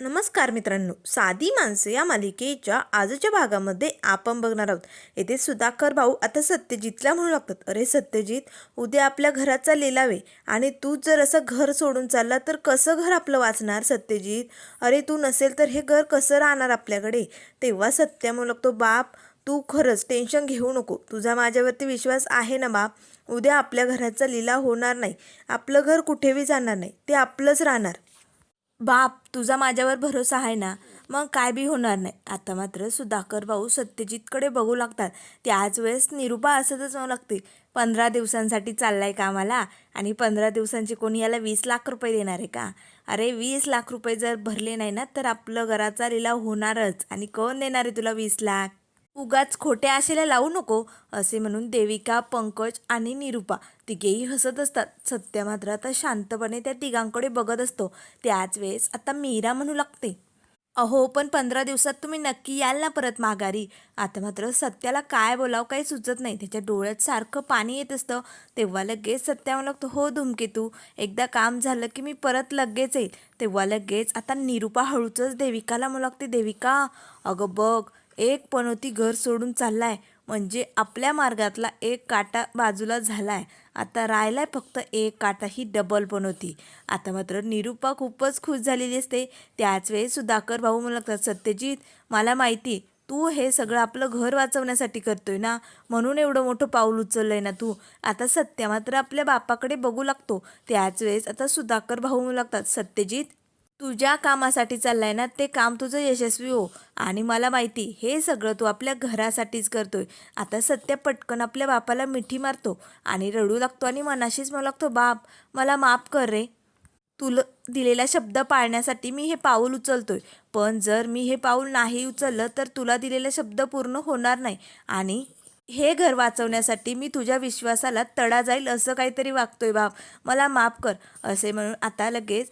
नमस्कार मित्रांनो. साधी माणसं या मालिकेच्या आजच्या भागामध्ये आपण बघणार आहोत. येथे सुधाकर भाऊ आता सत्यजितला म्हणू लागतात. अरे सत्यजित उद्या आपल्या घराचा लिलाव आहे आणि तू जर असं घर सोडून चालला तर कसं घर आपलं वाचणार सत्यजित? अरे तू नसेल तर हे घर कसं राहणार आपल्याकडे? तेव्हा सत्य म्हणू लागतो बाप तू खरंच टेन्शन घेऊ नको. तुझा माझ्यावरती विश्वास आहे ना बाप? उद्या आपल्या घराचा लिलाव होणार नाही. आपलं घर कुठेही जाणार नाही. ते आपलंच राहणार. बाप तुझा माझ्यावर भरोसा आहे ना? मग काय बी होणार नाही. आता मात्र सुधाकर भाऊ सत्यजितकडे बघू लागतात. त्याच वेळेस निरुपा असतच म्हणू लागते पंधरा दिवसांसाठी चाललाय कामाला आणि पंधरा दिवसांची कोणी याला वीस लाख रुपये देणार आहे का? अरे वीस लाख रुपये जर भरले नाही ना तर आपलं घराचा लिलाव होणारच आणि कोण देणार आहे तुला वीस लाख? उगाच खोट्या आशेला लावू नको असे म्हणून देविका पंकज आणि निरुपा तिघेही हसत असतात. सत्य मात्र आता शांतपणे त्या तिघांकडे बघत असतो. त्याच वेळेस आता मीरा म्हणू लागते. अहो पण पंधरा दिवसात तुम्ही नक्की याल ना परत माघारी. आता मात्र सत्याला काय बोलावं काही सुचत नाही. त्याच्या डोळ्यात सारखं पाणी येत असतं. तेव्हा लगेच सत्या म्हणू लागतो हो धुमकेतू एकदा काम झालं की मी परत लगेच येईल. तेव्हा लगेच आता निरुपा हळूचंच देविकाला म्हणू लागते देविका अगं बघ एक पनोती घर सोडून चाललाय. म्हणजे आपल्या मार्गातला एक काटा बाजूला झाला आहे आता राहिलाय फक्त एक काटा ही डबल पनोती आता मात्र निरुपा खूपच खुश झालेली असते. त्याच वेळेस सुधाकर भाऊ म्हणू लागतात सत्यजित मला माहिती तू हे सगळं आपलं घर वाचवण्यासाठी करतोय ना? म्हणून एवढं मोठं पाऊल उचललं आहे ना तू? आता सत्या मात्र आपल्या बापाकडे बघू लागतो. त्याच वेळेस आता सुधाकर भाऊ म्हणू लागतात सत्यजित तू ज्या कामासाठी चाललाय ना ते काम तुझं यशस्वी हो. आणि मला माहिती हे सगळं तू आपल्या घरासाठीच करतोय. आता सत्य पटकन आपल्या बापाला मिठी मारतो आणि रडू लागतो आणि मनाशीच म्हणू लागतो बाप मला माफ कर रे. तुला दिलेला शब्द पाळण्यासाठी मी हे पाऊल उचलतोय. पण जर मी हे पाऊल नाही उचललं तर तुला दिलेला शब्द पूर्ण होणार नाही. आणि हे घर वाचवण्यासाठी मी तुझ्या विश्वासाला तडा जाईल असं काहीतरी वागतोय बाप. मला माफ कर असे म्हणून आता लगेच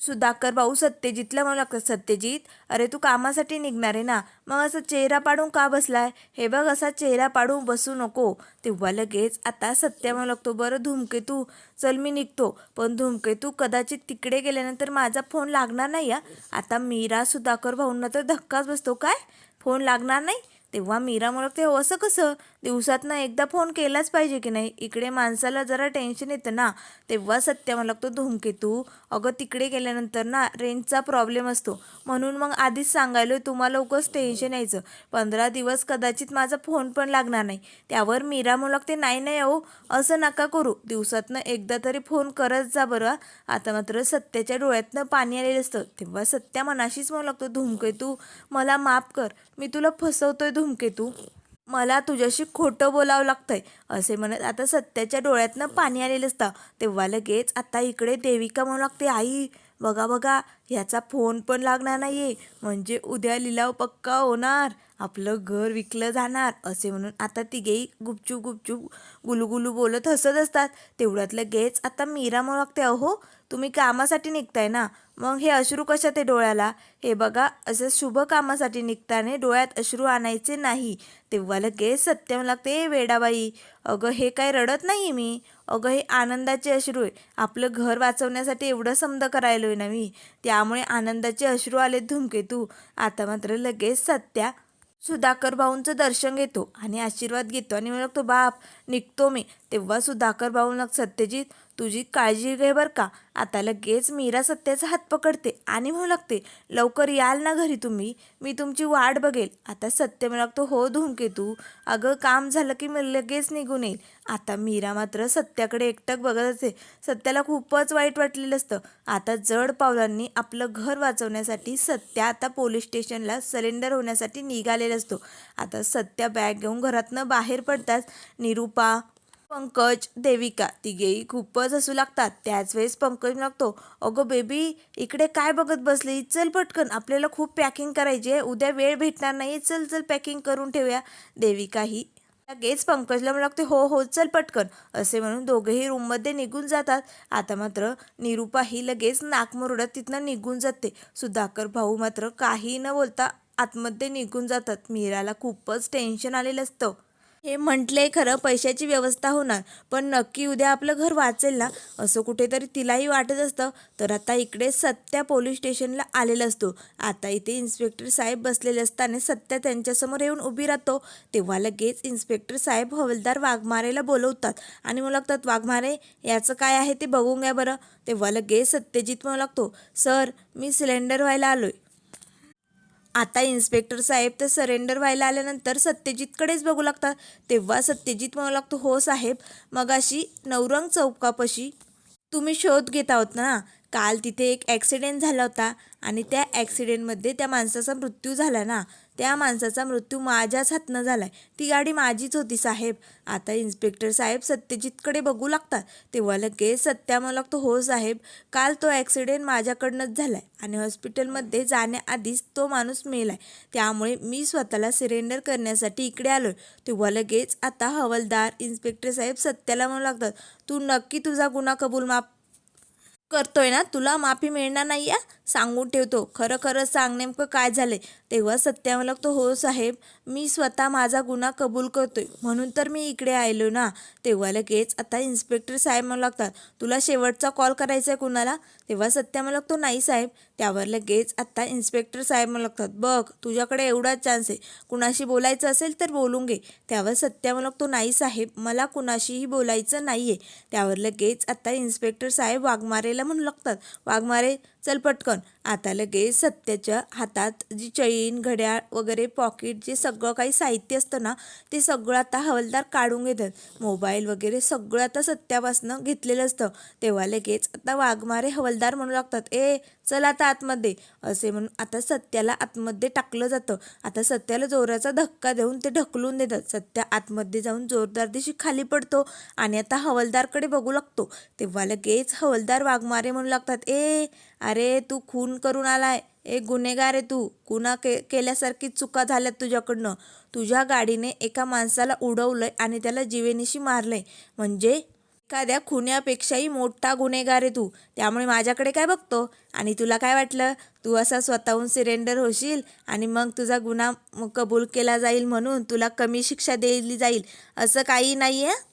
सुधाकर भाऊ सत्यजितला म्हणू लागतात सत्यजित अरे तू कामासाठी निघणार आहे ना? मग असा चेहरा पाडून का बसलाय? हे बघ असा चेहरा पाडून बसू नको. तेव्हा लगेच आता सत्य म्हणू लागतो बरं धूमकेतू चल मी निघतो. पण धूमकेतू कदाचित तिकडे गेल्यानंतर माझा फोन लागणार नाही या आता मीरा सुधाकर भाऊंना तर धक्काच बसतो काय? फोन लागणार नाही? तेव्हा मीरा म्हणते हो असं कसं? दिवसातनं एकदा फोन केलाच पाहिजे की नाही? इकडे माणसाला जरा टेन्शन येतं ना. तेव्हा सत्य मला लागतो धूमकेतू. अगं तिकडे गेल्यानंतर ना रेंजचा प्रॉब्लेम असतो. म्हणून मग आधीच सांगायलो तुम्हाला उगंच टेन्शन यायचं. पंधरा दिवस कदाचित माझा फोन पण लागणार नाही. त्यावर मीरा म्हणू लागते नाही नाही अहो असं नका करू. दिवसातनं एकदा तरी फोन करत जा बरं. आता मात्र सत्याच्या डोळ्यातनं पाणी आलेलं असतं. तेव्हा सत्या मनाशीच म्हणू लागतो धूमकेतू मला माफ कर. मी तुला फसवतोय धूमकेतू. मला तुझ्याशी खोटं बोलावं लागतंय. असे म्हणत आता सत्याच्या डोळ्यातनं पाणी आलेलं असतं. तेव्हा लगेच आता इकडे देविका म्हणू लागते आई बघा बघा ह्याचा फोन पण लागणार नाहीये. म्हणजे उद्या लिलाव पक्का होणार. आपलं घर विकलं जाणार. असे म्हणून आता तिघेही गुपचूप गुपचूप गुलुगुलू बोलत हसत असतात. तेवढ्यात लगेच आता मीरा म्हणू लागते अहो तुम्ही कामासाठी निघताय ना. मग हे अश्रू कशात आहे डोळ्याला? हे बघा असं शुभ कामासाठी निघताने डोळ्यात अश्रू आणायचे नाही. तेव्हा लगेच सत्यम लागते वेडाबाई अगं हे काय रडत नाही मी? अगं हे आनंदाचे अश्रू आहे. आपलं घर वाचवण्यासाठी एवढं समद करायलोय ना मी. त्यामुळे आनंदाचे अश्रू आले धुमकेतू आता मात्र लगेच सत्या सुधाकर भाऊंचं दर्शन घेतो आणि आशीर्वाद घेतो आणि म्हणतो बाप निघतो मी. तेव्हा सुधाकर भाऊ सत्यजित तुझी काळजी घे बरं का. आता लगेच मीरा सत्याचा हात पकडते आणि म्हणू लागते लवकर याल ना घरी तुम्ही. मी तुमची वाट बघेल. आता सत्य म्हणू लागतो हो धूमकेतू अगं काम झालं की मी लगेच निघून येईल. आता मीरा मात्र सत्याकडे एकटक बघत असते. सत्याला खूपच वाईट वाटलेलं असतं. आता जड पावलांनी आपलं घर वाचवण्यासाठी सत्या आता पोलीस स्टेशनला सरेंडर होण्यासाठी निघालेला असतो. आता सत्या बॅग घेऊन घरातनं बाहेर पडताच निरुपा पंकज देविका तिघेही खूपच हसू लागतात. त्याच वेळेस पंकज लागतो अगं बेबी इकडे काय बघत बसली? चल पटकन आपल्याला खूप पॅकिंग करायची आहे. उद्या वेळ भेटणार नाही. चल चल पॅकिंग करून ठेवूया. देविकाही लगेच पंकजला म्हणू लागते हो हो चल पटकन. असे म्हणून दोघेही रूममध्ये निघून जातात. आता मात्र निरुपा ही लगेच नाकमुरडत तिथनं निघून जाते. सुधाकर भाऊ मात्र काही न बोलता आतमध्ये निघून जातात. मीराला खूपच टेन्शन आलेलं असतं. हे म्हटले खरं पैशाची व्यवस्था होणार पण नक्की उद्या आपलं घर वाचेल ना? असं कुठेतरी तिलाही वाटत असतं. तर आता इकडे सत्या पोलीस स्टेशनला आलेला असतो. आता इथे इन्स्पेक्टर साहेब बसलेले असताना सत्या त्यांच्यासमोर येऊन उभी राहतो. तेव्हा लगेच इन्स्पेक्टर साहेब हवलदार वाघमारेला बोलवतात. आणि मग लागतात वाघमारे याचं काय आहे ते बघून घ्या बरं. तेव्हा लगेच सत्यजित म्हणू लागतो सर मी सिलेंडर व्हायला आलोय. आता इन्स्पेक्टर साहेब तर सरेंडर व्हायला आल्यानंतर सत्यजितकडेच बघू लागतात. तेव्हा सत्यजित म्हणू लागतो हो साहेब मगाशी नवरंग चौकापाशी तुम्ही शोध घेत आहोत ना? काल तिथे एक ॲक्सिडेंट झाला होता आणि त्या ॲक्सिडेंटमध्ये त्या माणसाचा मृत्यू झाला ना? त्या माणसाचा मृत्यू माझ्याच हातनं झाला आहे ती गाडी माझीच होती साहेब. आता इन्स्पेक्टर साहेब सत्यजितकडे बघू लागतात. तेव्हा लगेच सत्या म्हणू लागतो हो साहेब. काल तो ॲक्सिडेंट माझ्याकडनंच झाला आहे आणि हॉस्पिटलमध्ये जाण्याआधीच तो माणूस मेला आहे त्यामुळे मी स्वतःला सिलेंडर करण्यासाठी इकडे आलो आहे तेव्हा लगेच आता हवालदार इन्स्पेक्टर साहेब सत्याला म्हणू लागतात तू नक्की तुझा गुन्हा कबूल माफ करतोय ना? तुला माफी मिळणार नाही या सांगून ठेवतो. खरं खरं सांग नेमकं काय झालंय? तेव्हा सत्या मला लागतो हो साहेब मी स्वतः माझा गुन्हा कबूल करतोय. म्हणून तर मी इकडे आलो ना. तेव्हा लगेच आता इन्स्पेक्टर साहेब म्हणू लागतात तुला शेवटचा कॉल करायचा आहे कुणाला? तेव्हा सत्या मला लागतो नाही साहेब. त्यावर लगेच आत्ता इन्स्पेक्टर साहेब मला लागतात बघ तुझ्याकडे एवढाच चान्स आहे. कुणाशी बोलायचं असेल तर बोलून घे. त्यावर सत्या मला लागतो नाही साहेब मला कुणाशीही बोलायचं नाही आहे त्यावर लगेच आत्ता इन्स्पेक्टर साहेब वाघमारेला म्हणू लागतात वाघमारे चल पटकन. आता लगेच सत्याच्या हातात जी चैन घड्याळ वगैरे पॉकेट जे सगळं काही साहित्य असतं ना ते सगळं आता हवालदार काढून घेतात. मोबाईल वगैरे सगळं आता सत्यापासनं घेतलेलं असतं. तेव्हा लगेच आता वाघमारे हवालदार म्हणू लागतात ए चल आता आतमध्ये. असे म्हणून आता सत्याला आतमध्ये टाकलं जातं. आता सत्याला जोराचा धक्का देऊन ते ढकलून देतात. सत्या आतमध्ये जाऊन जोरदार दिशी खाली पडतो आणि आता हवलदारकडे बघू लागतो. तेव्हा लगेच हवलदार वाघमारे म्हणू लागतात ए अरे तू खून करून आलाय. ए गुन्हेगार आहे तू. गुन्हा के केल्यासारखी चुका झाल्यात तुझ्याकडनं. तुझ्या गाडीने एका माणसाला उडवलंय आणि त्याला जीवेनिशी मारलंय. म्हणजे? एखाद्या खुन्यापेक्षाही मोठा गुन्हेगार आहे तू. त्यामुळे माझ्याकडे काय बघतो? आणि तुला काय वाटलं? तू असा स्वतःहून सिरेंडर होशील आणि मग तुझा गुन्हा कबूल केला जाईल म्हणून तुला कमी शिक्षा दिली जाईल. असं काही नाही आहे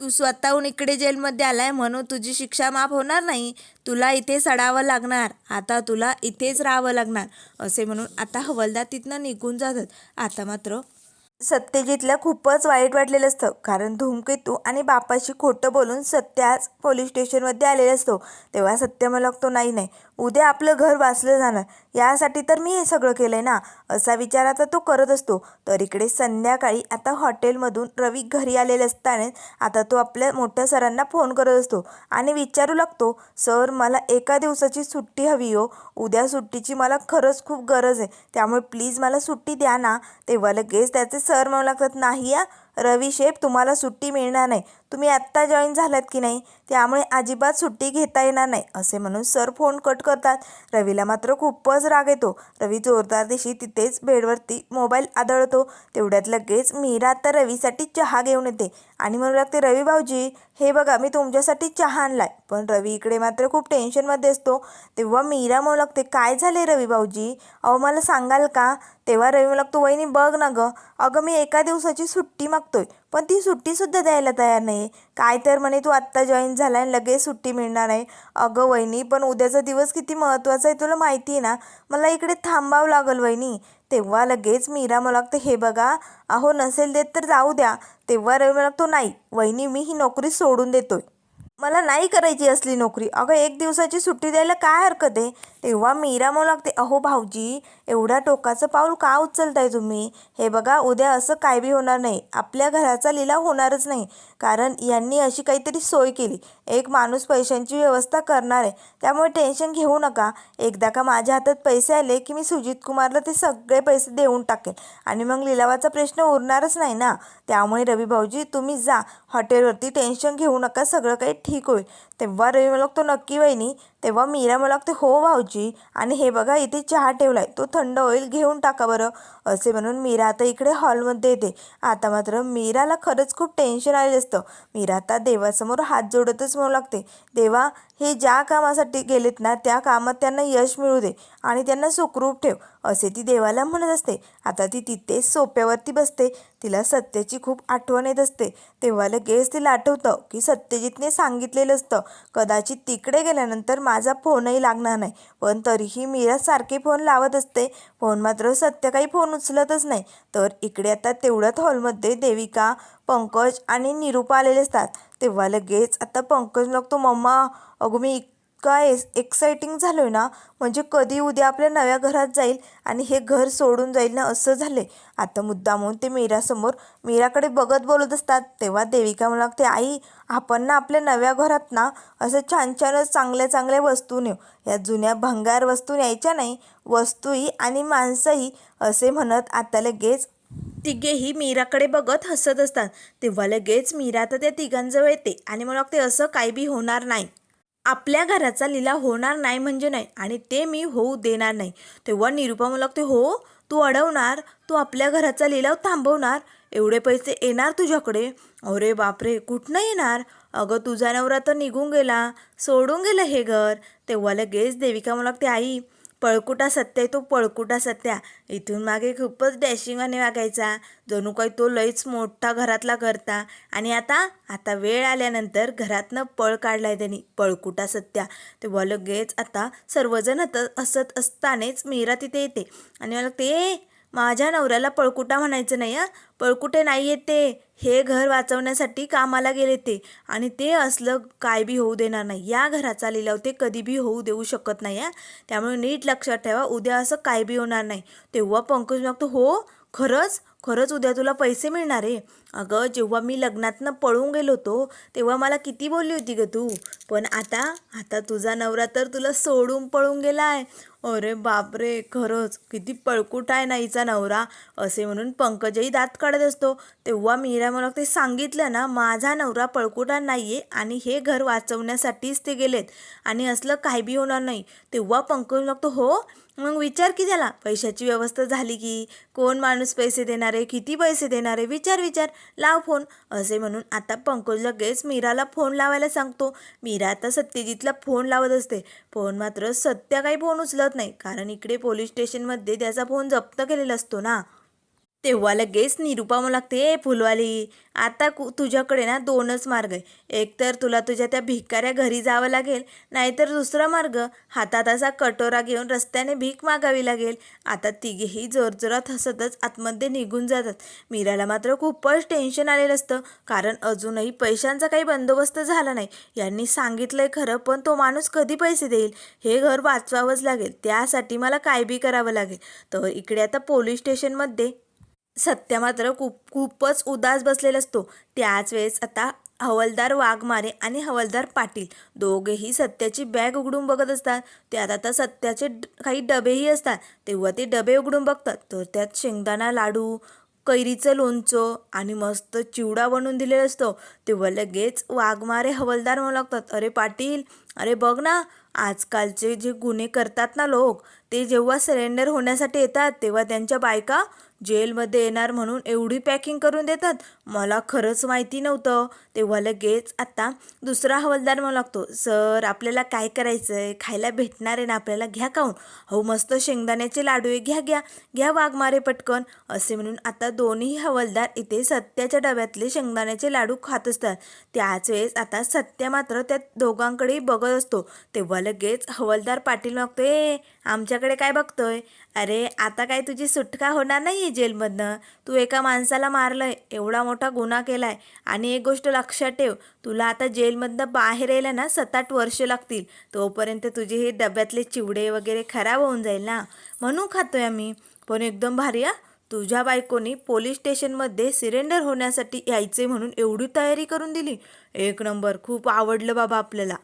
तू स्वतःहून इकडे जेलमध्ये आलाय म्हणून तुझी शिक्षा माफ होणार नाही. तुला इथे सडावं लागणार. आता तुला इथेच राहावं लागणार. असे म्हणून आता हवलदार तिथनं निघून जातात. आता मात्र सत्यजितला खूपच वाईट वाटलेलं असतं. कारण धूमकेतू आणि बापाशी खोटं बोलून सत्य आज पोलीस स्टेशनमध्ये आलेला असतो. तेव्हा सत्य मला लागतो नाही नाही. उद्या आपलं घर वाचलं जाणार. यासाठी तर मी हे सगळं केलं आहे ना. असा विचार आता तो करत असतो. तर इकडे संध्याकाळी आता हॉटेलमधून रवी घरी आलेले असताना आता तो आपल्या मोठ्या सरांना फोन करत असतो. आणि विचारू लागतो सर मला एका दिवसाची सुट्टी हवी हो. उद्या सुट्टीची मला खरंच खूप गरज आहे. त्यामुळे प्लीज मला सुट्टी द्या ना. तेव्हा लगेच त्याचे सर म्हणू लागतात नाही या रवी शेप तुम्हाला सुट्टी मिळणार नाही. तुम्ही आत्ता जॉईन झालात की नाही? त्यामुळे अजिबात सुट्टी घेता येणार नाही असे म्हणून सर फोन कट करतात. रवीला मात्र खूपच राग येतो. रवी जोरदार दिशी तिथेच बेडवरती मोबाईल आदळतो. तेवढ्यात लगेच मीरा आता रवीसाठी चहा घेऊन येते. आणि म्हणू लागते रवी भाऊजी हे बघा मी तुमच्यासाठी चहा आणलाय. पण रवी इकडे मात्र खूप टेन्शनमध्ये असतो. तेव्हा मीरा म्हणू लागते काय झाले रवी भाऊजी? अहो मला सांगाल का? तेव्हा रवी म्हणू लागतो वहिनी बघ ना गं. अगं मी एका दिवसाची सुट्टी मागतोय. पण ती सुट्टीसुद्धा द्यायला तयार नाही काय तर म्हणे तू आत्ता जॉईन झाला आणि लगेच सुट्टी मिळणार आहे. अगं वहिनी पण उद्याचा दिवस किती महत्त्वाचा आहे तुला माहिती आहे ना? मला इकडे थांबावं लागल वहिनी. तेव्हा लगेच मीरा मला लागतं हे बघा अहो नसेल देत तर जाऊ द्या. तेव्हा रवी मला लागतो नाही वहिनी मी ही नोकरी सोडून देतोय. मला नाही करायची असली नोकरी. अगं एक दिवसाची सुट्टी द्यायला काय हरकत आहे? तेव्हा मीरा म्हणू लागते अहो भाऊजी एवढा टोकाचं पाऊल का उचलताय तुम्ही? हे बघा उद्या असं काय बी होणार नाही. आपल्या घराचा लिलाव होणारच नाही. कारण यांनी अशी काहीतरी सोय केली. एक माणूस पैशांची व्यवस्था करणार आहे. त्यामुळे टेन्शन घेऊ नका. एकदा का माझ्या हातात पैसे आले की मी सुजित कुमारला ते सगळे पैसे देऊन टाकेन आणि मग लिलावाचा प्रश्न उरणारच नाही ना. त्यामुळे रवी भाऊजी तुम्ही जा. हॉटेलवरती टेन्शन घेऊ नका. सगळं काही ठीक होईल. तेव्हा रवी मला तो नक्की वहिनी तेव्हा मीरा मला लागते हो भाऊजी आणि हे बघा इथे चहा ठेवला आहे तो थंड होईल घेऊन टाका बरं. असे म्हणून मीरा आता इकडे हॉलमध्ये येते. आता मात्र मीराला खरंच खूप टेन्शन आलेलं असतं. मीरा आता देवासमोर हात जोडतच म्हणू लागते. देवा हे ज्या कामासाठी गेलेत ना त्या कामात त्यांना यश मिळू दे आणि त्यांना सुखरूप ठेव. असे ती देवाला म्हणत असते. आता ती तिथेच सोप्यावरती बसते. तिला सत्याची खूप आठवण येत असते. तेव्हा लगेच तिला आठवतं की सत्यजितने सांगितलेलं असतं. कदाचित तिकडे गेल्यानंतर माझा फोनही लागणार नाही. पण तरीही मीरा सारखे फोन लावत असते. फोन मात्र सत्य काही फोन उचलतच नाही. तर इकडे आता तेवढ्यात हॉलमध्ये देविका पंकज आणि निरूपा आलेले असतात. तेव्हा लगेच आता पंकज लागतो मम्मा अगं मी काय एक्साइटिंग झालो आहे ना म्हणजे कधी उद्या आपल्या नव्या घरात जाईल आणि हे घर सोडून जाईल ना असं झाले आता मुद्दामून ते मीरासमोर मीराकडे बघत बोलत असतात तेव्हा देविका मला लागते आई आपण ना आपल्या नव्या घरात ना असं छान छानच चांगल्या चांगल्या वस्तू नेऊ. या जुन्या भंगार वस्तू न्यायच्या नाही वस्तूही आणि माणसंही असे म्हणत आता लगेच तिघेही मीराकडे बघत हसत असतात. तेव्हा लगेच मीरा तर त्या तिघांजवळ येते आणि मला वाटते असं काही बी होणार नाही. आपल्या घराचा लिलाव होणार नाही म्हणजे नाही आणि ते मी होऊ देणार नाही. तेव्हा निरुपा मला लागते हो तू अडवणार तू आपल्या घराचा लिलाव थांबवणार एवढे पैसे येणार तुझ्याकडे. अरे बापरे कुठनं येणार? अगं तुझा नवरा तर निघून गेला सोडून गेलं हे घर. तेव्हा लगेच देविका मला लागते आई पळकुटा सत्य आहे तो पळकुटा सत्या. इथून मागे खूपच डॅशिंगाने वागायचा. जणू काही तो लईच मोठा घरातला करता. आणि आता आता वेळ आल्यानंतर घरातनं पळ काढलाय त्यांनी पळकुटा सत्या. ते लगेच आता सर्वजण हसत असतानाच मीरा तिथे येते. आणि मला ते माझ्या नवऱ्याला पळकुटा म्हणायचं नाही हां. पळकुटे नाही येत ते. हे घर वाचवण्यासाठी कामाला गेले ते. आणि ते असलं काय बी होऊ देणार नाही. या घराचा लिलाव ते कधी बी होऊ देऊ शकत नाही हां. त्यामुळे नीट लक्षात ठेवा उद्या असं काय बी होणार नाही. तेव्हा पंकज मागतो हो खरंच? खरंच उद्या तुला पैसे मिळणार आहे. अगं जेव्हा मी लग्नातनं पळून गेलो होतो तेव्हा मला किती बोलली होती ग तू. पण आता आता तुझा नवरा तर तुला सोडून पळून गेला आहे अरे बापरे खरंच किती पळकुट आहे नाहीचा नवरा. असे म्हणून पंकजही दात काढत असतो. तेव्हा मीरा मला ते सांगितलं ना माझा नवरा पळकुटा नाही आहे आणि हे घर वाचवण्यासाठीच ते गेलेत. आणि असलं काही बी होणार नाही. तेव्हा पंकज लागतो हो मग विचार की त्याला पैशाची व्यवस्था झाली की कोण माणूस पैसे देणार आहे किती पैसे देणार आहे विचार विचार लाव फोन असे म्हणून आता पंकज लगेच मीराला फोन लावायला सांगतो. मीरा आता सत्यजितला फोन लावत असते. फोन मात्र सत्य काही फोन उचलत नाही कारण इकडे पोलीस स्टेशनमध्ये त्याचा फोन जप्त केलेला असतो ना. तेव्हा लगेच निरुपा मला लागते ए फुलवाली आता कु तुझ्याकडे ना दोनच मार्ग आहे एक तर तुला तुझ्या त्या भिकाऱ्या घरी जावं लागेल नाहीतर दुसरा मार्ग हातात असा कटोरा घेऊन रस्त्याने भीक मागावी लागेल. आता तिघेही जोरजोरात हसतच आतमध्ये निघून जातात. मीराला मात्र खूपच टेन्शन आलेलं असतं कारण अजूनही पैशांचा काही बंदोबस्त झाला नाही. यांनी सांगितलंय खरं पण तो माणूस कधी पैसे देईल? हे घर वाचवावंच लागेल. त्यासाठी मला काय बी करावं लागेल. तर इकडे आता पोलीस स्टेशनमध्ये सत्य मात्र खूप खूपच उदास बसलेला असतो. त्याच वेळेस आता हवलदार वाघमारे आणि हवलदार पाटील दोघेही सत्याची बॅग उघडून बघत असतात. त्यात आता सत्याचे काही डबेही असतात. तेव्हा ते डबे उघडून बघतात. तर त्यात शेंगदाणा लाडू कैरीचं लोणचं आणि मस्त चिवडा बनवून दिलेला असतो. तेव्हा लगेच वाघमारे हवलदार म्हणू लागतात अरे पाटील अरे बघ ना आजकालचे जे गुन्हे करतात ना लोक ते जेव्हा सरेंडर होण्यासाठी येतात तेव्हा त्यांच्या बायका जेलमध्ये येणार म्हणून एवढी पॅकिंग करून देतात? मला खरंच माहिती नव्हतं. तेव्हा लगेच आता दुसरा हवालदार म्हणू लागतो सर आपल्याला काय करायचं आहे खायला भेटणार आहे ना आपल्याला घ्या काऊन हो मस्त शेंगदाण्याचे लाडू आहे घ्या. घ्या घ्या वाघमारे पटकन. असे म्हणून आता दोन्ही हवालदार इथे सत्याच्या डब्यातले शेंगदाण्याचे लाडू खात असतात. त्याच वेळेस आता सत्या मात्र त्या दोघांकडेही बघत असतो. तेव्हा लगेच हवालदार पाटील मागतोय आमच्याकडे काय बघतोय? अरे आता काय तुझी सुटका होणार नाही आहे जेलमधनं? तू एका माणसाला मारलंय एवढा मोठा गुन्हा केलाय. आणि एक गोष्ट लक्षात ठेव तुला आता जेलमधनं बाहेर यायला ना सात आठ वर्ष लागतील. तोपर्यंत तुझे हे डब्यातले चिवडे वगैरे खराब होऊन जाईल ना. म्हणून खातोय आम्ही. पण एकदम भारी आ तुझ्या बायकोनी पोलीस स्टेशनमध्ये सिलेंडर होण्यासाठी यायचे म्हणून एवढी तयारी करून दिली. एक नंबर खूप आवडलं बाबा आपल्याला.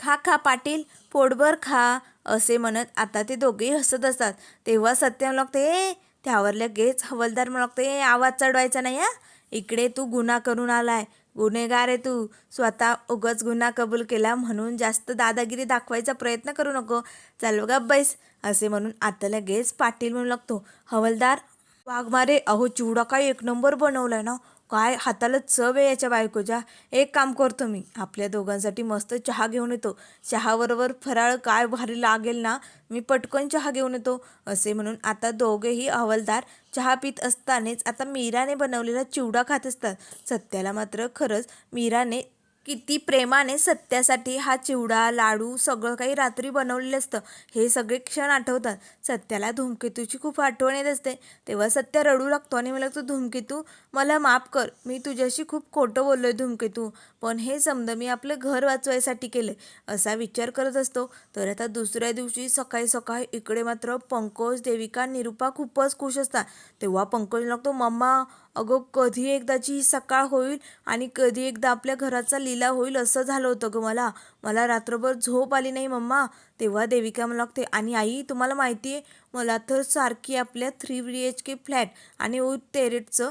खा खा पाटील पोटभर खा असे म्हणत आता ते दोघेही हसत असतात. तेव्हा सत्य लागते ए त्यावर लगेच हवलदार लागते ए आवाज चढवायचा नाही हा? इकडे तू गुन्हा करून आलाय. गुन्हेगार आहे तू. स्वतः उगच गुन्हा कबूल केला म्हणून जास्त दादागिरी दाखवायचा प्रयत्न करू नको. चल ग बैस असे म्हणून आता लगेच पाटील म्हणू लागतो. हवलदार वाघमारे अहो चिवडा काय एक नंबर बनवलाय ना? काय हाताला चव आहे याच्या बायकोच्या? एक काम करतो मी. आपल्या दोघांसाठी मस्त चहा घेऊन येतो. चहाबरोबर फराळ काय भारी लागेल ना मी पटकन चहा घेऊन येतो. असे म्हणून आता दोघेही हवालदार चहा पित असतानाच आता मीराने बनवलेला चिवडा खात असतात. सत्याला मात्र खरंच मीराने किती प्रेमाने सत्यासाठी हा चिवडा लाडू सगळं काही रात्री बनवलेलं असतं. हे सगळे क्षण आठवतात. सत्याला धूमकेतूची खूप आठवण येत असते. तेव्हा सत्य रडू लागतो आणि मला तो धूमकेतू मला माफ कर. मी तुझ्याशी खूप खोटं बोललो आहे धूमकेतू. पण हे समजा मी आपलं घर वाचवायसाठी केलं असा विचार करत असतो. तर आता दुसऱ्या दिवशी सकाळी सकाळी इकडे मात्र पंकज देविका निरुपा खूपच खुश असतात. तेव्हा पंकज लागतो मम्मा अगं कधी एकदाची ही सकाळ होईल आणि कधी एकदा आपल्या घराचा लीला होईल असं झालं होतं ग मला. मला रात्रभर झोप आली नाही मम्मा. तेव्हा देविका मला लागते आणि आई तुम्हाला माहिती आहे मला तर सारखी आपल्या three B H K flat आणि उ तेरेटचं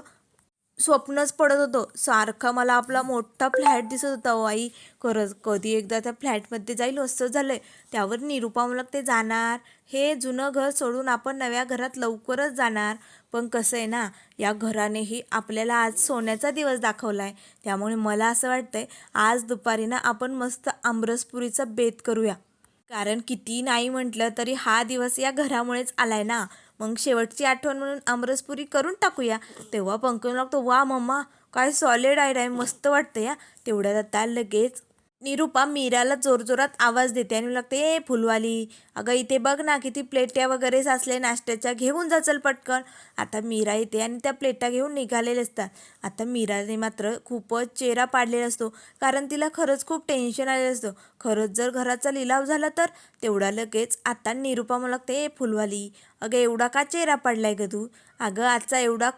स्वप्नच पडत होतं. सारखा मला आपला मोठा फ्लॅट दिसत होता आई. खरंच कधी एकदा त्या फ्लॅटमध्ये जाईल असं आहे त्यावर निरुपा मला ते जाणार. हे जुनं घर सोडून आपण नव्या घरात लवकरच जाणार. पण कसं आहे ना या घरानेही आपल्याला आज सोन्याचा दिवस दाखवला आहे त्यामुळे मला असं वाटतंय आज दुपारी ना आपण मस्त आमरसपुरीचा बेत करूया. कारण किती नाही म्हटलं तरी हा दिवस या घरामुळेच आलाय ना. मग शेवटची आठवण म्हणून आमरसपुरी करून टाकूया. तेव्हा पंकज लागतो वा मम्मा काय सॉलिड आयडिया आहे मस्त वाटतं या तेवढ्यात आता लगेच निरुपा मीराला जोरजोरात आवाज देते आणि लागते ए फुलवाली अगं इथे बघ ना किती प्लेट्या वगैरे साचले नाश्त्याच्या घेऊन जा चल पटकन. आता मीरा येते आणि त्या प्लेटा घेऊन निघालेले असतात. आता मीराने मात्र खूपच चेहरा पाडलेला असतो कारण तिला खरंच खूप टेन्शन आलेलं असतं. खरंच जर घराचा लिलाव झाला तर? तेवढा लगेच आता निरुपा मला लागते ए फुलवाली अगं एवढा का चेहरा पाडलाय ग तू? अगं आजचा एवढा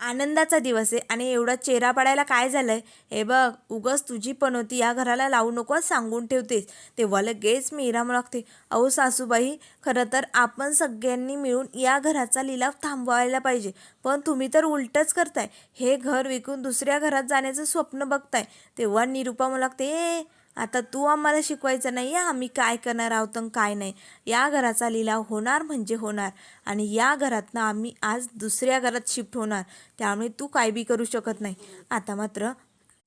आनंदाचा दिवस आहे. आणि एवढा चेहरा पडायला काय झालंय? हे बघ उगस तुझी पण होती. या घराला लावू नको सांगून ठेवतेस. तेव्हा लगेच मीरा मला लागते अहो सासूबाई खरं तर आपण सगळ्यांनी मिळून या घराचा लिलाव थांबवायला पाहिजे. पण तुम्ही तर उलटच करताय. हे घर विकून दुसऱ्या घरात जाण्याचं स्वप्न बघताय. तेव्हा निरुपा मला लागते आता तू आम्हाला शिकवायचं नाही आहे आम्ही काय करणार आहोत काय नाही. या घराचा लिलाव होणार म्हणजे होणार आणि या घरातनं आम्ही आज दुसऱ्या घरात शिफ्ट होणार त्यामुळे तू काय बी करू शकत नाही. आता मात्र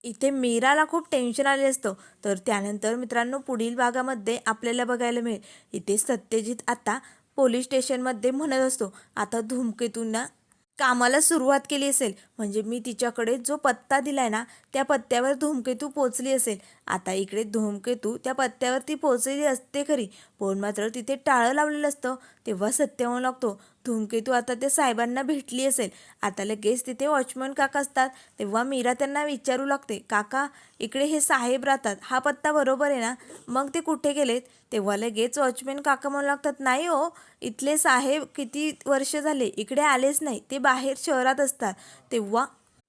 इथे मीराला खूप टेन्शन आले असतं. तर त्यानंतर मित्रांनो पुढील भागामध्ये आपल्याला बघायला मिळेल. इथे सत्यजित आता पोलीस स्टेशनमध्ये म्हणत असतो आता धूमकेतूंना कामाला सुरुवात केली असेल म्हणजे मी तिच्याकडे जो पत्ता दिलाय ना त्या पत्त्यावर धूमकेतू पोचली असेल. आता इकडे धूमकेतू त्या पत्त्यावर ती पोचलेली असते खरी पण मात्र तिथे टाळं लावलेलं असतं तेव्हा सत्य म्हणू लागतो. धूमकेतू आता त्या साहेबांना भेटली असेल. आता लगेच तिथे वॉचमन काका असतात तेव्हा मीरा त्यांना विचारू लागते काका इकडे हे साहेब राहतात हा पत्ता बरोबर आहे ना? मग ते कुठे गेलेत? तेव्हा लगेच वॉचमॅन काका म्हणू लागतात नाही हो इथले साहेब किती वर्ष झाले इकडे आलेच नाही ते बाहेर शहरात असतात. तेव्हा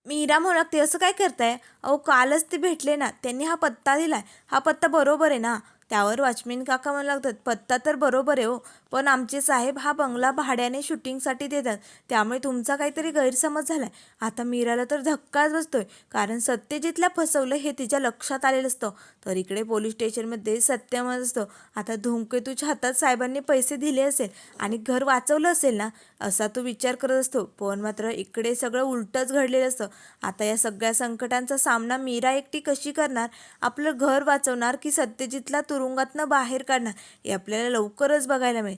मीरा म्हणू लागते असं काय करताय? अहो कालच ते भेटले ना त्यांनी हा पत्ता दिलाय हा पत्ता बरोबर आहे ना? त्यावर वॉचमॅन काका म्हणू लागतात पत्ता तर बरोबर आहे हो पण आमचे साहेब हा बंगला भाड्याने शूटिंगसाठी देतात. त्यामुळे तुमचा काहीतरी गैरसमज झालाय. आता मीराला तर धक्काच बसतोय. कारण सत्यजितला फसवलं हे तिच्या लक्षात आलेलं असतं. तर इकडे पोलीस स्टेशनमध्ये सत्यमत असतं. आता धूमकेतूच्या हातात साहेबांनी पैसे दिले असेल आणि घर वाचवलं असेल ना असा तो विचार करत असतो. पण मात्र इकडे सगळं उलटच घडलेलं असतं. आता या सगळ्या संकटांचा सामना मीरा एकटी कशी करणार? आपलं घर वाचवणार की सत्यजितला तुरुंगातनं बाहेर काढणार? हे आपल्याला लवकरच बघायला मिळेल.